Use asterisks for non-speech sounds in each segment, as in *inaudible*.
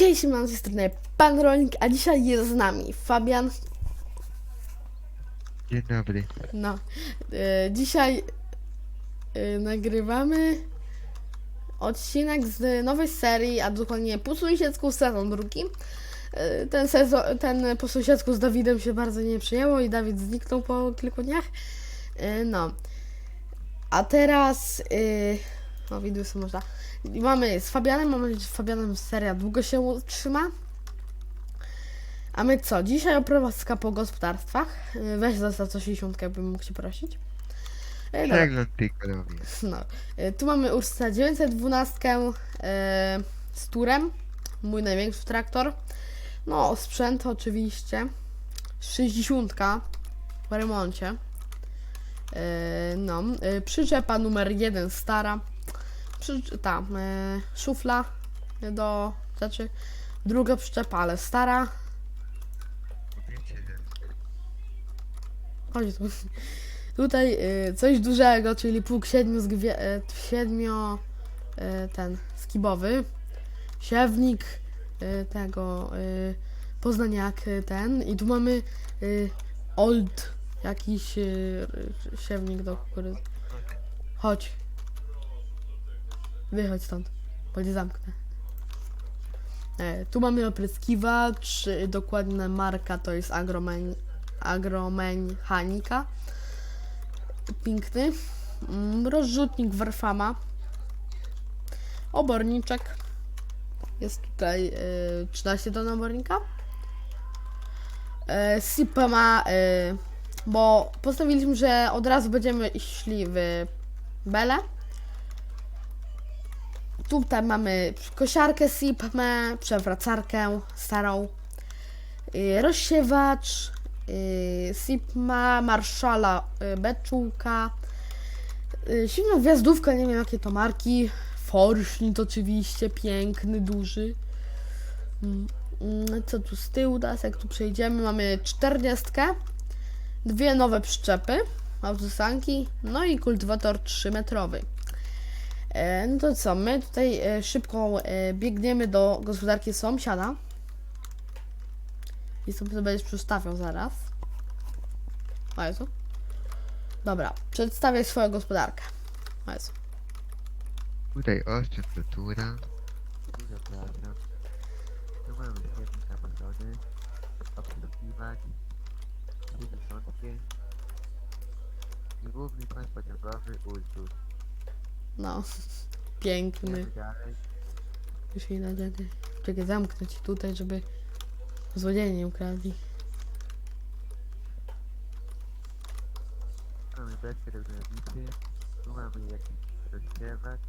Hej, mam z tej strony Pan Rolnik, a dzisiaj jest z nami Fabian. Dzień dobry. No, e, dzisiaj e, nagrywamy odcinek z nowej serii, a dokładnie po sąsiedzku sezon drugi. E, ten sezon, ten po sąsiedzku z Dawidem się bardzo nie przyjęło i Dawid zniknął po kilku dniach. E, no, a teraz, e, o widzę, można. Mamy z Fabianem, mamy nadzieję, że z Fabianem seria długo się utrzyma. A my co? Dzisiaj oprowadzka po gospodarstwach. Yy, Weź za coś 60, bym mógł się prosić. Yy, dobra. Przegląd tylko robię. No. Tu mamy Ursa 912 yy, z turem. Mój największy traktor. No, sprzęt oczywiście. 60 w remoncie. No, przyczepa numer 1 stara. Przy, ta, yy, szufla do rzeczy. Druga przyczepa, ale stara. Chodź tu. Tutaj y, coś dużego, czyli pług siedmiu, y, siedmio y, ten skibowy. Siewnik tego y, poznaniak ten i tu mamy old jakiś siewnik do kukurydzy. Chodź. Wychodź stąd, bo nie zamknę. E, tu mamy opryskiwacz, y, dokładna marka to jest Agromen, Agromechanika. Piękny. Mm, Rozrzutnik Warfama. Oborniczek. Jest tutaj y, 13 ton obornika. Y, Sipa ma, y, bo postawiliśmy, że od razu będziemy szli w Bele. Tutaj mamy kosiarkę Sipmę, przewracarkę starą, y, rozsiewacz, y, Sipma, Marszala, y, Beczułka, y, silna gwiazdówka, nie wiem jakie to marki, Forschnitt oczywiście, piękny, duży. Mm, mm, Co tu z tyłu teraz, jak tu przejdziemy, mamy czterdziestkę, dwie nowe przyczepy, autosanki, no i kultywator 3-metrowy. E, No to co, my tutaj e, szybko e, biegniemy do gospodarki sąsiada. I sobie to będziesz przedstawiał zaraz. O Jezu. Dobra, przedstawiaj swoją gospodarkę. O Jezu. tutaj. Dużo praca. Tu mamy dziesiątki. I główny. No. Piękny. Już ile czekaj. Czekaj, zamknę ci tutaj, żeby złodzieje nie ukradli. Mamy. Tu jakiś rozsiewacz.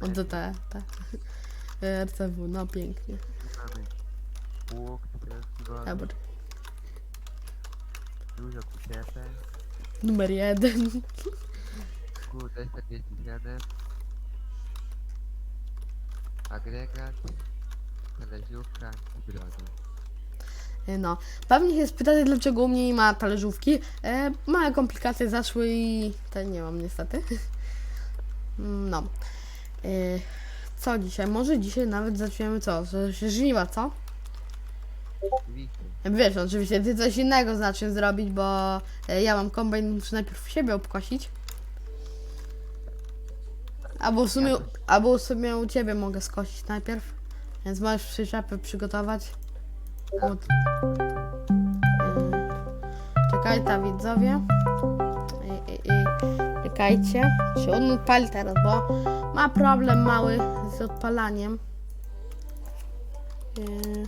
O, to te, te. RCW, no pięknie. mamy pług. Dobra. Dużo. Numer jeden. *laughs* Kurde, 47. Agregat. Talerzówka i brody. No. Pewnie się spytacie, dlaczego u mnie nie ma talerzówki. E, małe komplikacje zaszły i te nie mam niestety. No. E, co dzisiaj? Może dzisiaj nawet zaczniemy co? Że się żniwa, co? Wiesz, oczywiście ty coś innego zacznij zrobić, bo e, ja mam kombajn, muszę najpierw siebie obkosić. Albo w sumie, albo w sumie u ciebie mogę skosić najpierw. Więc możesz przyczepy przygotować. Od... Czekaj, ta widzowie. I, i, i, czekajcie. Czy on odpali teraz, bo ma problem mały z odpalaniem. Yy.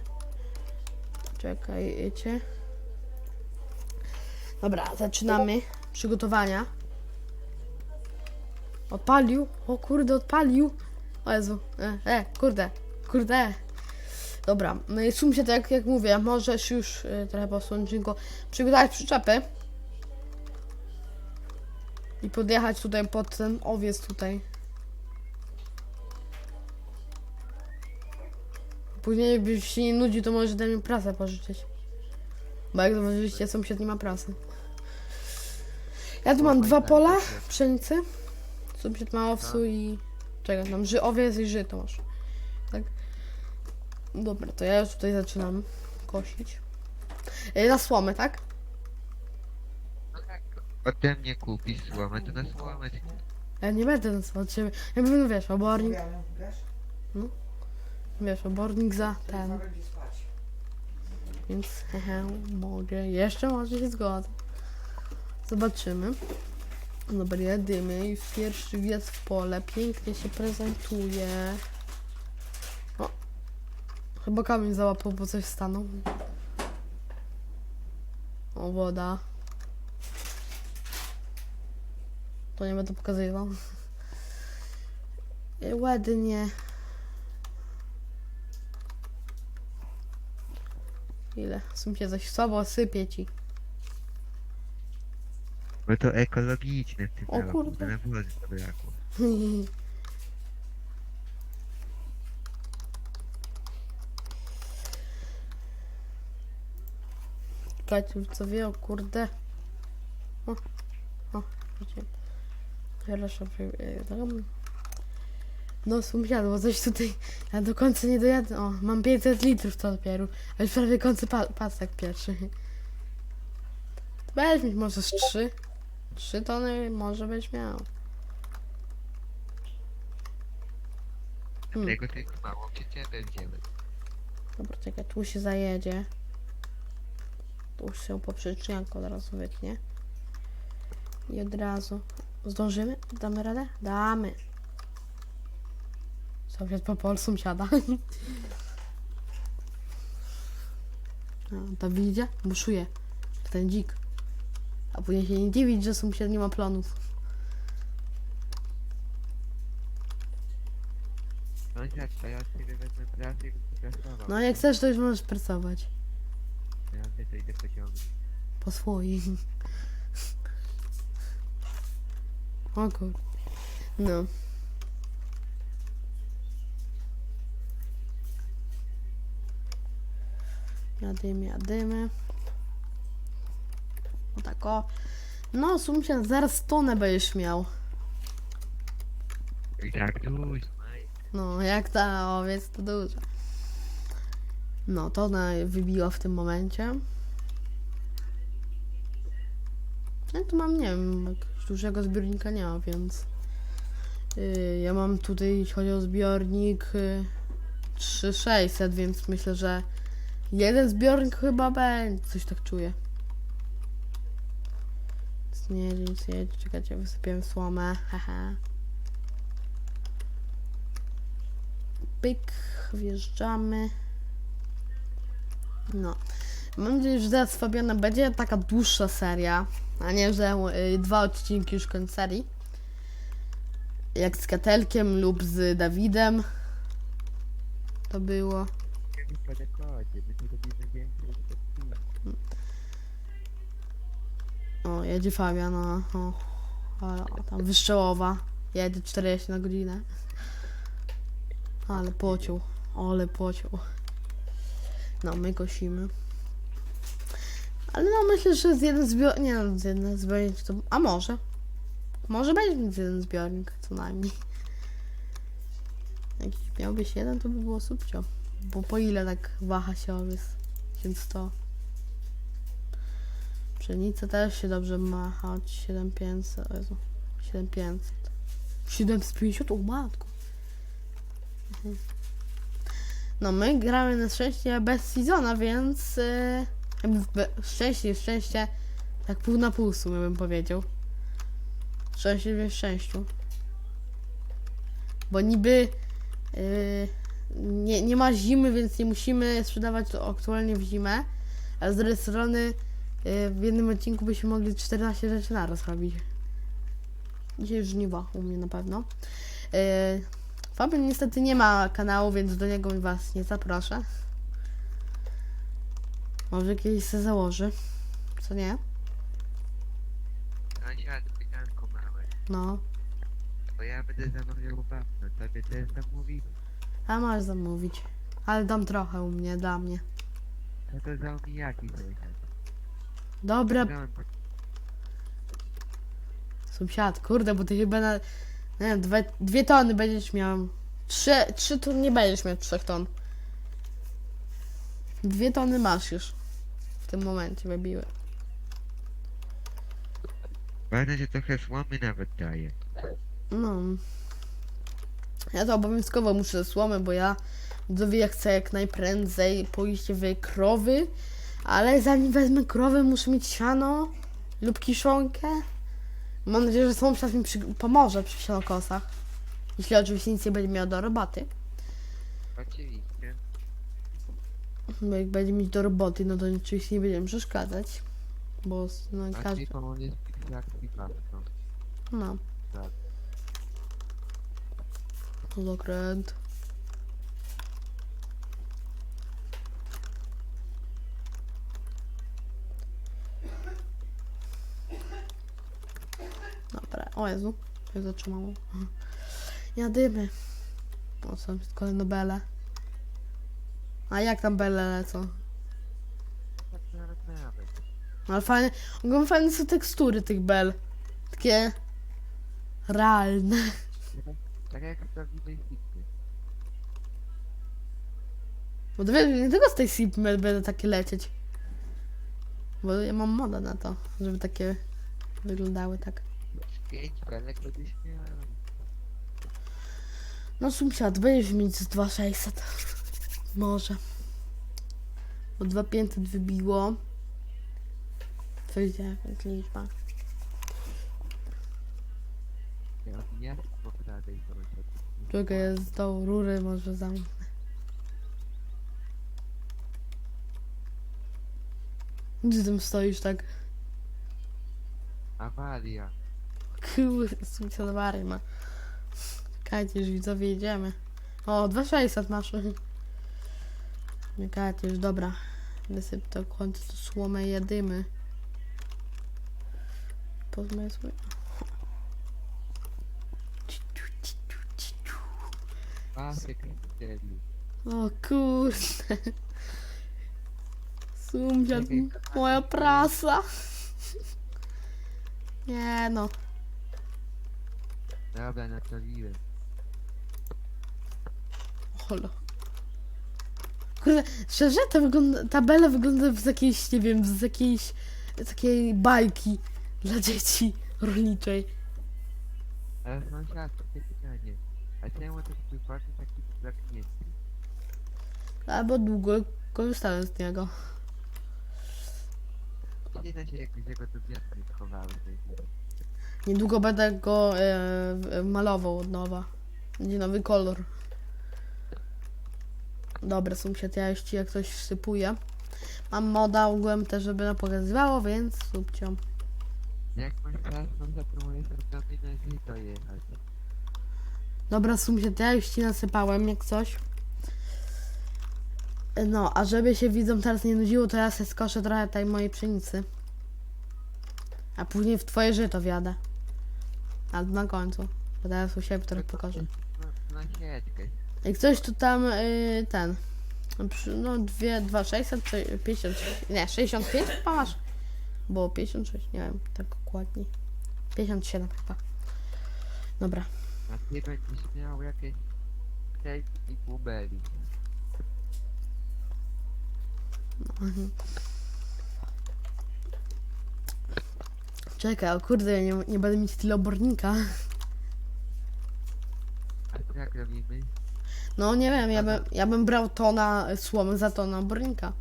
Czekajcie. Dobra, zaczynamy przygotowania. Odpalił? O kurde, odpalił. O Jezu. E, e kurde, kurde. Dobra, no i sum się tak jak mówię, możesz już e, trochę posunąć tylko przygotować przyczepy. I podjechać tutaj pod ten owiec tutaj. Później byś się nie nudzi, to może daj mi prasę pożyczyć. Bo jak zauważyliście, sąsiad nie ma prasy. Ja tu mam dwa pola pszenicy. Sąsiad ma owsu i... Czekaj, tam ży owiec i żyto masz. Tak? Dobra, to ja już tutaj zaczynam kosić. Y, Na słomę, tak? No tak, ode mnie kupisz słomę, to na słomę. Ja nie będę na słomę od ciebie. Ja bym, wiesz, obornik, Wiemy, wiesz? wiesz, obornik za ten. Spać. Więc hehe, mogę. Jeszcze może się zgodzę. Zobaczymy. Dobra, jedymy i pierwszy wjazd w pole. Pięknie się prezentuje. O. Chyba kamień załapał, bo coś stanął. O, woda. To nie będę pokazywał. I Ładnie. Ile? Sumcie coś słabo sypie ci. Bo to ekologiczne w tym O kurde. Na wody to brakło. *laughs* Czekajcie, co wie, o kurde. O, o, sobie, e, tam. No, sąsiadło, coś tutaj. Ja do końca nie dojadę. O, mam 500 litrów to dopiero. A już prawie kończy pa pasek pierwszy. Weź mieć może z 3. 3 tony może być miał. Hmm. Tego tylko mało przyczepę wzięły. Dobra, czekaj, tu się zajedzie. Tu się poprzecznianko od razu wytnie. I od razu. Zdążymy? Damy radę? Damy. Sąsiad po polsku siada. *laughs* A, to widzicie? Buszuje. Ten dzik. A później się nie dziwić, że sąsiad nie ma planów. Sąsiad, to ja ciebie będę pracował. No jak chcesz, to już możesz pracować. Ja to idę pociągnąć. Po swoim. O kur... No. Jadymy, jadymy. O tak o. No, sąsiad, zaraz tonę będziesz miał. I tak dużo. No, jak ta owiec, to dużo. No, to ona wybiła w tym momencie. Ja tu mam, nie wiem, jakiegoś dużego zbiornika nie ma, więc... Yy, ja mam tutaj, jeśli chodzi o zbiornik, yy, 3600, więc myślę, że jeden zbiornik chyba będzie, coś tak czuję. Nic nie jedzie, nic nie jedzie, czekajcie, wysypiemy słomę, haha. Pyk, wjeżdżamy. No. Mam nadzieję, że teraz Fabiana będzie taka dłuższa seria, a nie, że y, dwa odcinki już koniec serii. Jak z Katelkiem lub z Dawidem. To było. O, jedzie Fabian, o, o, ale tam wyszczołowa. Jedzie 40 na godzinę. Ale pociął, ale pociął. No, my kosimy. Ale no, myślę, że z jeden zbiornik, nie no, z jeden zbiornik to, a może. Może będzie z jeden zbiornik, co najmniej. Jak miałbyś jeden, to by było super. Bo po ile tak waha się owiec? Więc to... Pszenica też się dobrze ma, choć 7500, o Jezu, 7500. 750, o matku. Mhm. No my gramy na szczęście bez sezona, więc yy, szczęście, szczęście, tak pół na pół sumie bym powiedział. Szczęście w szczęściu. Bo niby yy, nie, nie ma zimy, więc nie musimy sprzedawać to aktualnie w zimę, a z drugiej strony w jednym odcinku byśmy mogli 14 rzeczy naraz robić. Dzisiaj już żniwa u mnie na pewno. Yy, Fabian niestety nie ma kanału, więc do niego was nie zaproszę. Może kiedyś se założy. Co nie? Pytanko małe. No. Bo ja będę zamawiał wapno, tobie też zamówić? A masz zamówić. Ale dam trochę u mnie, dla mnie. Co to za omijaki sąsiad? Dobra, Skąd? sąsiad, kurde, bo ty chyba na... Nie wiem, dwie, dwie tony będziesz miał. Trzy, trzy ton nie będziesz miał trzech ton. Dwie tony masz już. W tym momencie wybiły. Ważne, że trochę słomy nawet daje. No. Ja to obowiązkowo muszę słomy, bo ja widzowie ja chcę jak najprędzej pójść w krowy, ale zanim wezmę krowę muszę mieć siano lub kiszonkę. Mam nadzieję, że sąsiad mi przy, pomoże przy sianokosach. Jeśli oczywiście nic nie będzie miał do roboty. Oczywiście. Bo jak będzie mieć do roboty, no to oczywiście nie będziemy przeszkadzać. Bo no, każdy. No. Tak. Zakręt. Dobra, o Jezu, się zatrzymało. Jadymy. O, są kolejne bele. A jak tam bele lecą? Ale fajne, ogólnie fajne są tekstury tych bel. Takie realne. Tak jak w prawdziwej hitnie. Bo nie tylko z tej SIP będę takie lecieć. Bo ja mam modę na to, żeby takie wyglądały tak. Pięć belek będziesz miał. No sąsiad, będziesz mieć z 2600. Może. Bo 2500 wybiło. Co idzie, jest liczba. Ja nie. Czekaj, jest do rury, może zamknę. Gdzie tam stoisz tak? Awaria. Kurde, awarię ma. Czekajcie, już widzowie jedziemy. O, 2600 masz. Czekajcie, już dobra. Wysyp to końcu to słomę jedymy. Pozmysły. O kurde. Sąsiad, moja prasa. Nie no. Dobra, naprawiłem. Holo. Kurde, szczerze to wygląda, tabela wygląda z jakiejś, nie wiem, z jakiejś takiej bajki dla dzieci rolniczej. Ale sąsiad, takie pytanie. A czemu ten twój party taki zamknięty? Albo długo korzystałem z niego. Nie da się jakoś jego do wiatry schowały. Niedługo będę go e, malował od nowa. Będzie nowy kolor. Dobra, sąsiad, ja już ci jak coś wsypuję. Mam moda ogółem też, żeby nam pokazywało, więc subcią. Jak masz czas, to możesz robiony na zito jechać. Dobra, sąsiad, ja już ci nasypałem jak coś. No, a żeby się widzom teraz nie nudziło, to ja sobie skoszę trochę tej mojej pszenicy. A później w twoje żyto wjadę. Albo na końcu. Bo teraz u siebie trochę pokażę. No, na sieczkę. Jak coś to tam y, ten. no przy- No dwie, dwa, 600, czy 50, nie, 65 chyba masz. Było 56, nie wiem, tak dokładnie. 57 chyba. Dobra. A ty będziesz miał jakieś 6 i pół beli. Mhm. Czekaj, o kurde, ja nie, nie będę mieć tyle obornika. A jak robimy? No nie wiem, ja bym, ja bym brał tona słomy za tonę obornika.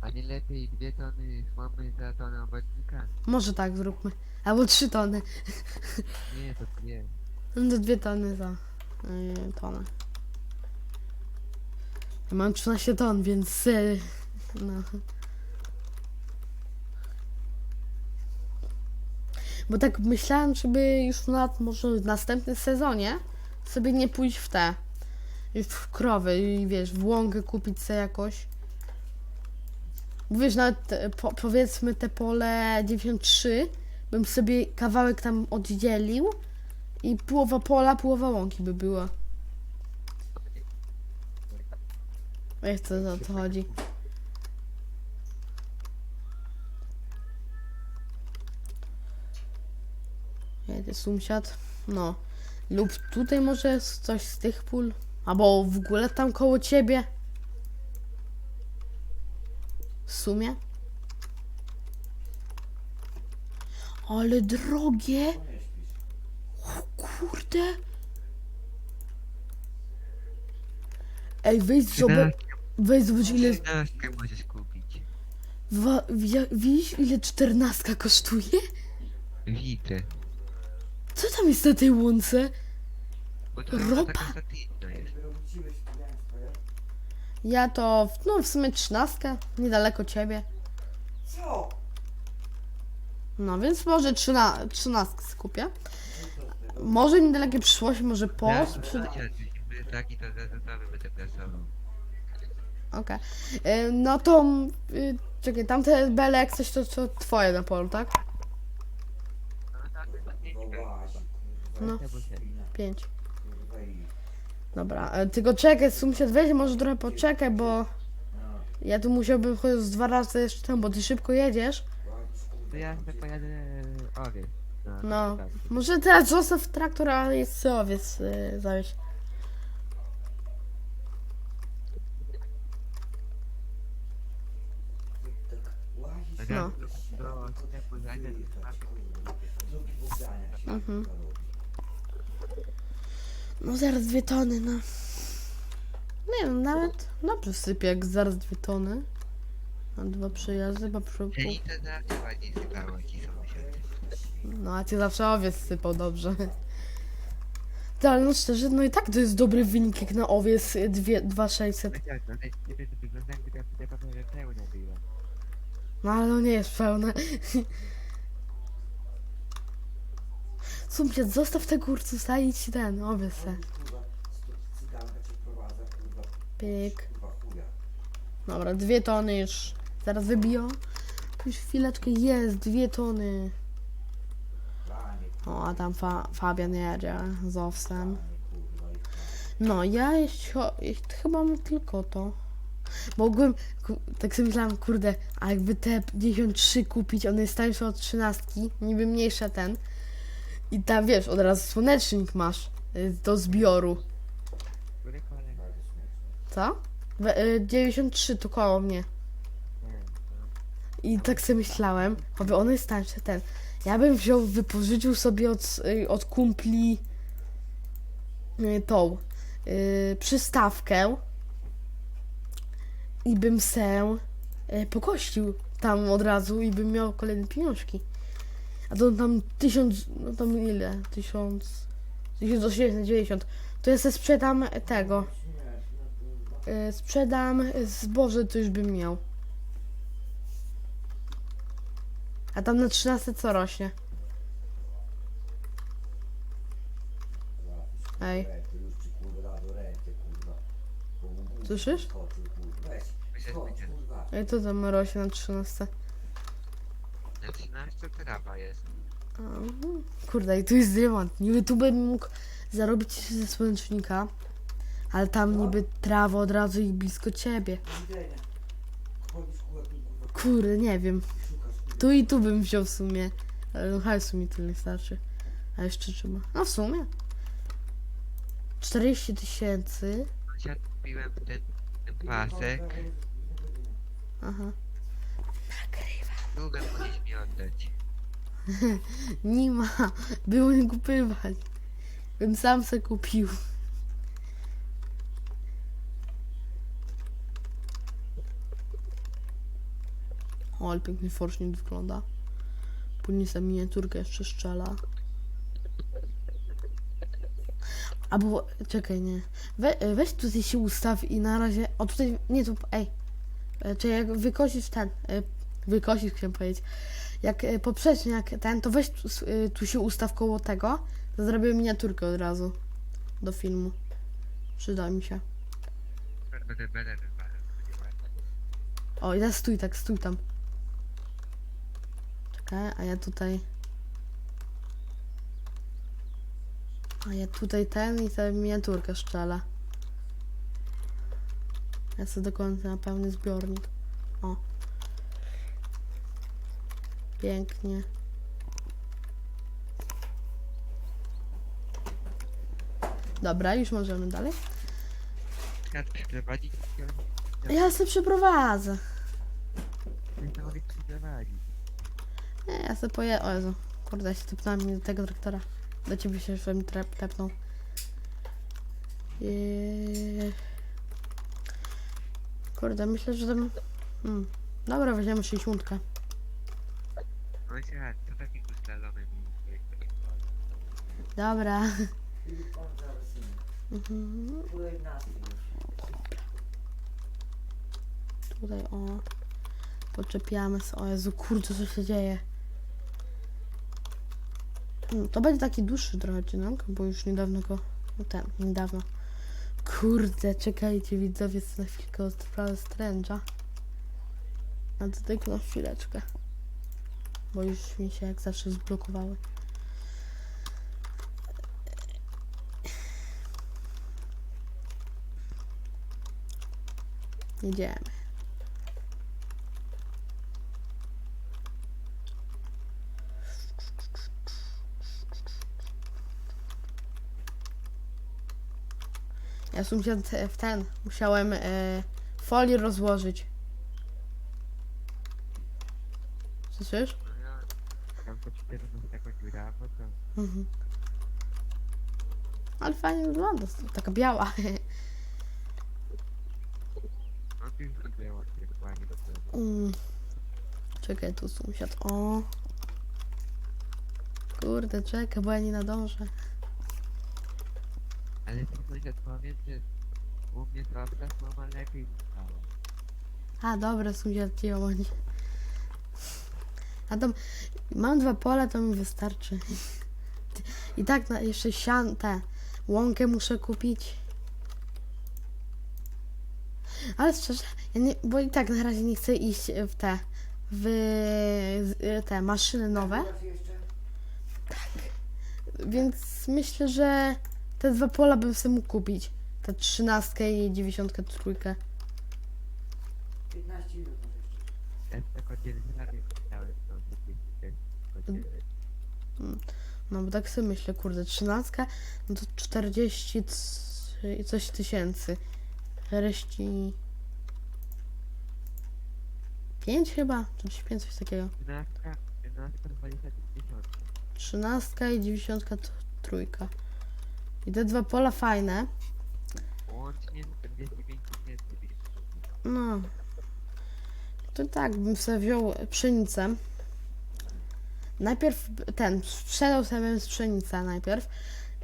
A nie lepiej dwie tony słomy za tonę obodnika? Może tak zróbmy. Albo trzy tony. Nie, to dwie. No to dwie tony za yy, tonę. Ja mam 13 ton, więc yy, no. Bo tak myślałam, żeby już na może w następnym sezonie sobie nie pójść w te już w krowy i wiesz, w łąkę kupić sobie jakoś. Wiesz, nawet po, powiedzmy te pole 93 bym sobie kawałek tam oddzielił i połowa pola, połowa łąki by była. Wiesz co o co chodzi. Jedzie sąsiad. No. Lub tutaj może jest coś z tych pól. Albo w ogóle tam koło ciebie. W sumie. Ale drogie. O kurde. Ej, weź zobacz, weź zobacz ile, 13 możesz kupić. wa, widzisz ile czternastka kosztuje? Widzę. Co tam jest na tej łące? Bo to Ropa? Ja to, w- no w sumie trzynastka, niedaleko ciebie. Co? No więc może trzyna, trzynastkę skupię. Może niedalekie przyszłości, może po. Będę pracował. Okej. Y, No to, y, czekaj, tamte bele jak coś to, to twoje na polu, tak? No tak, No właśnie. No. Pięć. I... Dobra, y, tylko czekaj, sąsiad weź, może trochę poczekaj, bo No, ja tu musiałbym chodzić z dwa razy jeszcze tam, bo ty szybko jedziesz. To ja sobie pojadę owiec. No. tak. Może teraz zostaw traktor, a jest owiec y, zawieź. tak łazisz, No. Do to tak. Mhm. No zaraz dwie tony, no. Nie no, nawet dobrze sypie, jak zaraz dwie tony. Mam dwa przejazdy, chyba przy... I to zawsze ładnie sypało ci sąsiad. No a cię zawsze owiec sypał dobrze. Tak, ale no szczerze, no i tak to jest dobry wynik jak na owiec y, dwie- 2600. Chociaż no, ale ciebie to wygląda jakby ta wtedy pewno, że pełna była. No ale no nie jest pełne. Sąsiad, zostaw te kurcusa i idź ten, owiec se. Pyk. Dobra, dwie tony już. Zaraz wybiją. Już chwileczkę jest, dwie tony. O, a tam fa Fabian jedzie z owsem. No, ja jeśli, chyba mam tylko to. Mogłem, tak sobie myślałam, kurde, a jakby te 53 kupić, one jest tańsze od 13, niby mniejsze ten. I tam wiesz, od razu słonecznik masz y, do zbioru. Co? We, y, 93 to koło mnie. Nie. I tak sobie myślałem, aby one jest tańsze ten. Ja bym wziął, wypożyczył sobie od, y, od kumpli y, tą y, przystawkę i bym se y, pokościł tam od razu i bym miał kolejne pieniążki. A to tam tysiąc, no tam ile? Tysiąc, 1890. To ja se sprzedam tego. Y, sprzedam zboże, to już bym miał. A tam na 13 co rośnie? Ej. Słyszysz? Ej, to tam rośnie na 13. Na 13 trawa jest. Mhm. Kurde, i tu jest diamant. Niby tu bym mógł zarobić ze słonecznika, ale tam niby trawa od razu i blisko ciebie. Kurwa, Kurde, nie wiem. Tu i tu bym wziął w sumie. Ale no hajsu mi tyle starczy. A jeszcze trzeba. No w sumie. 40 tysięcy. Sąsiad kupiłem ten, pasek. Aha. Długo musisz mi oddać. Nie ma. Było nie kupywać. Bym sam se kupił. O, ale pięknie forsznik wygląda. Później sobie miniaturkę jeszcze strzela. Albo, czekaj, nie. We, weź tutaj się ustaw i na razie, o tutaj, nie tu, ej. E, Czy jak wykosisz ten, wykosisz chciałem powiedzieć. Jak e, poprzednio, jak ten, to weź tu, e, tu się ustaw koło tego, to zrobię miniaturkę od razu do filmu. Przyda mi się. O, i teraz stój tak, stój tam. Czekaj, a ja tutaj... A ja tutaj ten i tę miniaturkę szczelę. Ja sobie do końca na pełny zbiornik. O. Pięknie. Dobra, już możemy dalej. Świat przeprowadzić Ja sobie przeprowadzę. Nie, ja sobie poje... O Jezu, kurde, ja się tepnąłem do tego traktora. Do ciebie się mi trep, tepnął. Eee... Kurde, myślę, że tam... Hmm. Dobra, weźmiemy 60. No się, co takiego slalomem mi Dobra. Zaraz inny. Mhm. Już. Tutaj o. Podczepiamy sobie. O Jezu, kurde, co się dzieje? Mm, To będzie taki dłuższy trochę odcinek, bo już niedawno go. No ten, niedawno. Kurde, czekajcie widzowie, co na chwilkę od sprawy Strange'a. A to tylko na chwileczkę. Bo już mi się jak zawsze zblokowały. Jedziemy. Ja sąsiad w ten musiałem e, folię rozłożyć. Słyszysz? No ja, tam to 14 dziura, bo to... Mhm. Ale fajnie wygląda, taka biała. Mm. Czekaj, tu sąsiad. O. Kurde, czekaj, bo ja nie nadążę. Ale to sąsiad powiem, że u mnie to mama lepiej stało. A, dobra, sąsiad bądź. A tam mam dwa pola, to mi wystarczy. I tak na, jeszcze sian, te łąkę muszę kupić. Ale szczerze, ja nie, bo i tak na razie nie chcę iść w te, w te maszyny nowe. Jeszcze? Więc myślę, że te dwa pola bym sobie mógł kupić. Te trzynastkę i dziewięćdziesiątkę trójkę. 15 minut. Ja tak oddzielnie chciałem, oddzielnie. No bo tak sobie myślę, kurde, trzynastka, no to 40 c- i coś tysięcy. Reszci... 5 chyba? Czy 5 coś takiego. 13, 13, 20 tysięcy. Trzynastka i te dwa pola fajne. Łącznie 45 tysięcy. No. To tak, bym sobie wziął pszenicę. Najpierw ten, sprzedał sobie pszenicę najpierw.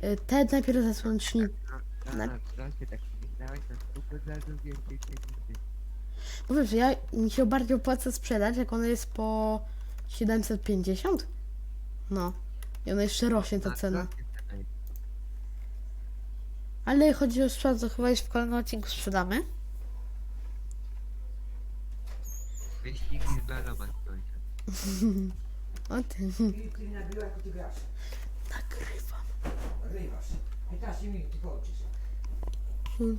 Y, Te najpierw ze słonecznik. No, Na- tak. Bo wiesz, ja, mi się bardziej opłaca sprzedać, jak ona jest po 750. No. I ona jeszcze rośnie ta Na cena. Ale chodzi o sprzedaż, to chyba już w kolejnym odcinku sprzedamy. Wyścigi z. *laughs* O ty, Filip, ty mi nabiła, jak ty grasz. nagrywam. Nagrywasz. 15 minut, ty kończysz.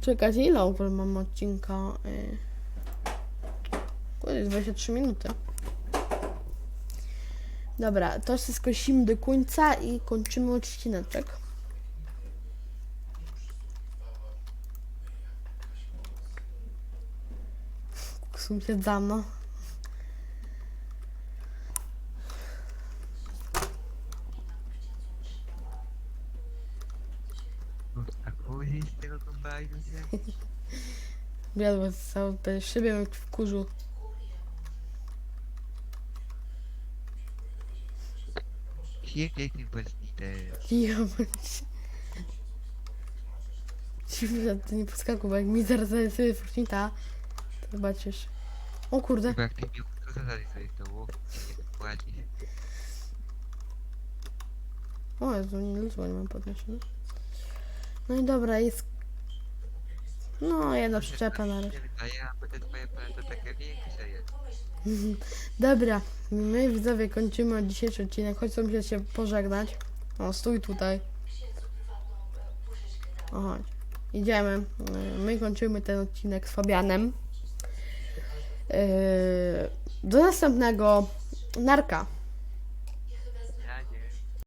Czekać, ile ogóle mam odcinka? Y... Kurde, 23 minuty. Dobra, to się skosimy do końca i kończymy odcineczek. Sąsiad za mną. No, a później z tego kombajnu się... Wiadło z całą te szybę w kurzu. Płatnikiem. Ja bądź. Dziwne, to nie podskakuj, bo jak mi zaraz zarysuję Fortnita, to zobaczysz. O kurde. Chyba jak ty mi to zadali sobie to łuk, nie płacisz. O Jezu, nie nie mam podniesione. No i dobra, jest... No, jedna przyczepa na razie. Ja, bo te twoje takie większe jest. *laughs* Dobra, my widzowie kończymy dzisiejszy odcinek. Chodź sobie się pożegnać. O, stój tutaj. O, chodź. Idziemy. My kończymy ten odcinek z Fabianem. Yy, Do następnego. Narka.